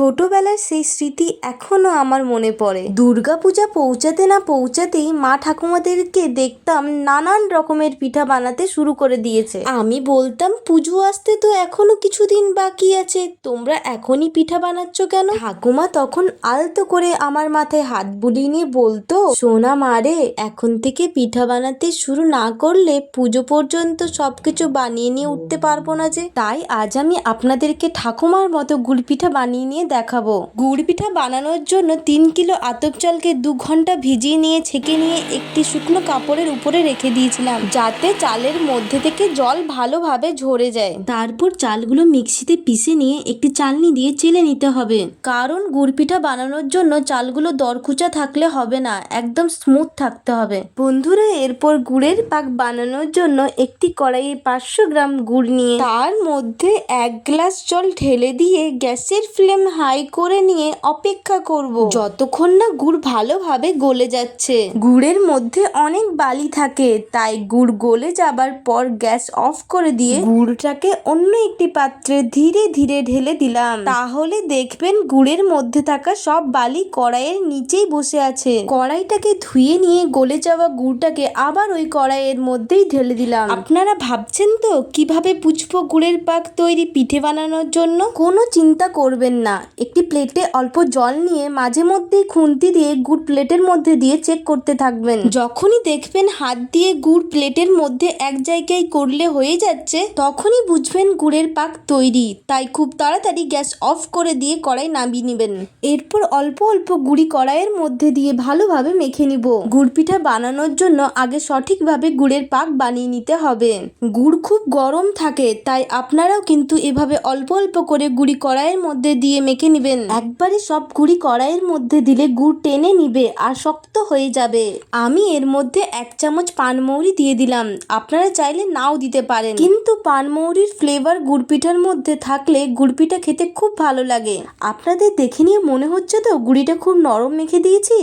ছোটবেলার সেই স্মৃতি এখনও আমার মনে পড়ে। দুর্গাপূজা পৌঁছাতে না পৌঁছাতেই মা ঠাকুমাদেরকে দেখতাম নানান রকমের পিঠা বানাতে শুরু করে দিয়েছে। আমি বলতাম, পুজো আসতে তো এখনও কিছুদিন বাকি আছে, তোমরা এখনই পিঠা বানাচ্ছ কেন? ঠাকুমা তখন আলতো করে আমার মাথায় হাত বুলিয়ে নিয়ে বলতো, সোনা মারে এখন থেকে পিঠা বানাতে শুরু না করলে পুজো পর্যন্ত সবকিছু বানিয়ে নিয়ে উঠতে পারব না যে। তাই আজ আমি আপনাদেরকে ঠাকুমার মতো গুড় পিঠা বানিয়ে নিয়ে দেখাবো। গুড় পিঠা বানানোর জন্য তিন কিলো আতপ চালকে দু ঘণ্টা ভিজিয়ে নিয়ে, ছেঁকে নিয়ে একটি শুকনো কাপড়ের উপরে রেখে দিয়েছিলাম, যাতে চালের মধ্যে থেকে জল ভালোভাবে ঝরে যায়। তারপর চালগুলো মিক্সিতে পিষে নিয়ে একটি চালনি দিয়ে চেলে নিতে হবে। কারণ গুড় পিঠা বানানোর জন্য চালগুলো দরকুচা থাকলে হবে না, একদম স্মুথ থাকতে হবে। বন্ধুরা, এরপর গুড়ের পাক বানানোর জন্য একটি কড়াইয়ে পাঁচশো গ্রাম গুড় নিয়ে, তার মধ্যে এক গ্লাস জল ঢেলে দিয়ে গ্যাসের ফ্লেম হাই করে নিয়ে অপেক্ষা করব। যতক্ষণ না গুড় ভালোভাবে গলে যাচ্ছে। গুড়ের মধ্যে অনেক বালি থাকে, তাই গুড় গলে যাবার পর গ্যাস অফ করে দিয়ে গুড়টাকে অন্য একটি পাত্রে ধীরে ধীরে ঢেলে দিলাম। তাহলে দেখবেন গুড়ের মধ্যে থাকা সব বালি কড়াইয়ের নিচেই বসে আছে। কড়াইটাকে ধুয়ে নিয়ে গলে যাওয়া গুড়টাকে আবার ওই কড়াইয়ের মধ্যেই ঢেলে দিলাম। আপনারা ভাবছেন তো, কীভাবে পুষ্প গুড়ের পাক তৈরি পিঠে বানানোর জন্য? কোনো চিন্তা করবেন না। একটি প্লেটে অল্প জল নিয়ে মাঝে মধ্যেই খুন্তি দিয়ে গুড় প্লেটের মধ্যে দিয়ে চেক করতে থাকবেন। যখনই দেখবেন হাত দিয়ে গুড় প্লেটের মধ্যে এক জায়গায় করলে হয়ে যাচ্ছে, তখনই বুঝবেন গুড়ের পাক তৈরি। তাই খুব তাড়াতাড়ি গ্যাস অফ করে দিয়ে কড়াই নামিয়ে নেবেন। এরপর অল্প অল্প গুড়ি কড়াইয়ের মধ্যে দিয়ে ভালোভাবে মেখে নিব। গুড় পিঠা বানানোর জন্য আগে সঠিকভাবে গুড়ের পাক বানিয়ে নিতে হবে। গুড় খুব গরম থাকে, তাই আপনারাও কিন্তু এভাবে অল্প অল্প করে গুড়ি কড়াইয়ের মধ্যে দিয়ে মেখে নেবেন। একবারে সব গুড়ি কড়াইয়ের মধ্যে দিলে গুড় টেনে নিবে আর শক্ত হয়ে যাবে। আমি এর মধ্যে এক চামচ পানমৌরি দিয়ে দিলাম। আপনারা চাইলে নাও দিতে পারেন। কিন্তু পানমৌরির ফ্লেভার গুড়পিঠার মধ্যে থাকলে গুড়পিঠা খেতে খুব ভালো লাগে। আপনাদের দেখে নিয়ে মনে হচ্ছে তো, গুড়িটা খুব নরম মেখে দিয়েছি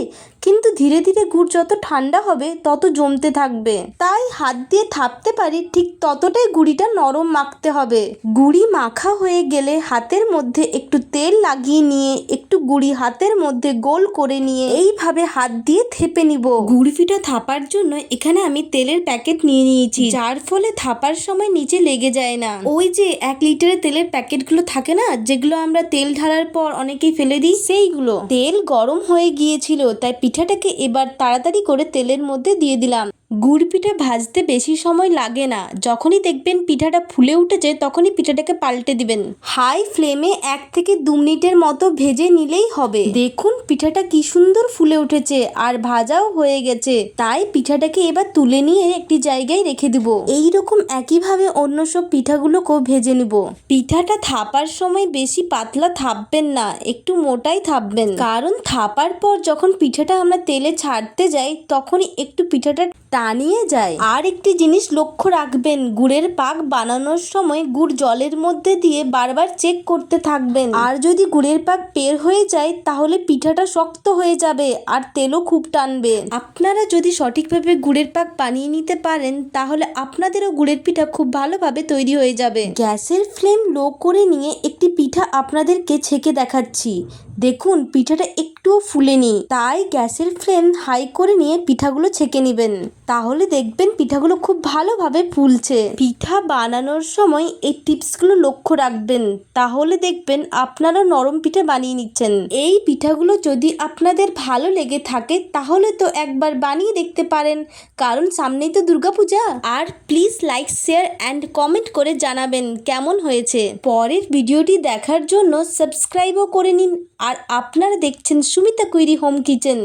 কিন্তু ধীরে ধীরে গুড় যত ঠান্ডা হবে, তত জমতে থাকবে। তাই হাত দিয়ে থাপতে পারি, ঠিক ততটাই গুড়িটা নরম মাখতে হবে। গুড়ি মাখা হয়ে গেলে হাতের মধ্যে একটু তেল লাগিয়ে নিয়ে, একটু গুড়ি হাতের মধ্যে গোল করে নিয়ে এইভাবে হাত দিয়ে থেপে নিব। গুড়ি পিঠা থাপার জন্য এখানে আমি তেলের প্যাকেট নিয়ে নিয়েছি, যার ফলে থাপার সময় নিচে লেগে যায় না। ওই যে এক লিটারের তেলের প্যাকেটগুলো থাকে না, যেগুলো আমরা তেল ঢালার পর অনেকেই ফেলে দিই, সেইগুলো। তেল গরম হয়ে গিয়েছিল, তাই পিঠাটাকে এবার তাড়াতাড়ি করে তেলের মধ্যে দিয়ে দিলাম। গুড় পিঠা ভাজতে বেশি সময় লাগে না। যখনই দেখবেন পিঠাটা ফুলে উঠেছে, তখনই পিঠাটাকে পাল্টে দিবেন। হাই ফ্লেমে এক থেকে দু মিনিটের মতো ভেজে নিলেই হবে। দেখুন পিঠাটা কি সুন্দর ফুলে উঠেছে আর ভাজাও হয়ে গেছে। তাই পিঠাটাকে এবার তুলে নিয়ে একটি জায়গায় রেখে দিব। এই রকম একইভাবে অন্য সব পিঠাগুলোকেও ভেজে নিব। পিঠাটা থাপার সময় বেশি পাতলা থাপবেন না, একটু মোটাই থাপবেন। কারণ থাপার পর যখন পিঠাটা আমরা তেলে ছাড়তে যাই, তখনই একটু পিঠাটা টানিয়ে যায়। আর একটি জিনিস লক্ষ্য রাখবেন, গুড়ের পাক বানানোর সময় গুড় জলের মধ্যে দিয়ে বারবার চেক করতে থাকবেন। আর যদি গুড়ের পাক বের হয়ে যায়, তাহলে পিঠাটা শক্ত হয়ে যাবে আর তেলও খুব টানবে। আপনারা যদি সঠিকভাবে গুড়ের পাক বানিয়ে নিতে পারেন, তাহলে আপনাদেরও গুড়ের পিঠা খুব ভালোভাবে তৈরি হয়ে যাবে। গ্যাসের ফ্লেম লো করে নিয়ে একটি পিঠা আপনাদেরকে ছেঁকে দেখাচ্ছি। দেখুন, পিঠাটা একটুও ফুলেনি। তাই গ্যাসের ফ্লেম হাই করে নিয়ে পিঠাগুলো ছেঁকে নেবেন। তাহলে দেখবেন পিঠাগুলো খুব ভালোভাবে ফুলছে। পিঠা বানানোর সময় এই টিপসগুলো লক্ষ্য রাখবেন। তাহলে দেখবেন আপনারা নরম পিঠা বানিয়ে নিচ্ছেন। এই পিঠাগুলো যদি আপনাদের ভালো লেগে থাকে, তাহলে তো একবার বানিয়ে দেখতে পারেন। কারণ সামনেই তো দুর্গাপূজা। আর please like, share and comment করে জানাবেন কেমন হয়েছে। পরের ভিডিওটি দেখার জন্য সাবস্ক্রাইবও করে নিন। আর আপনারা দেখছেন সুমিতা কুইরি হোম কিচেন।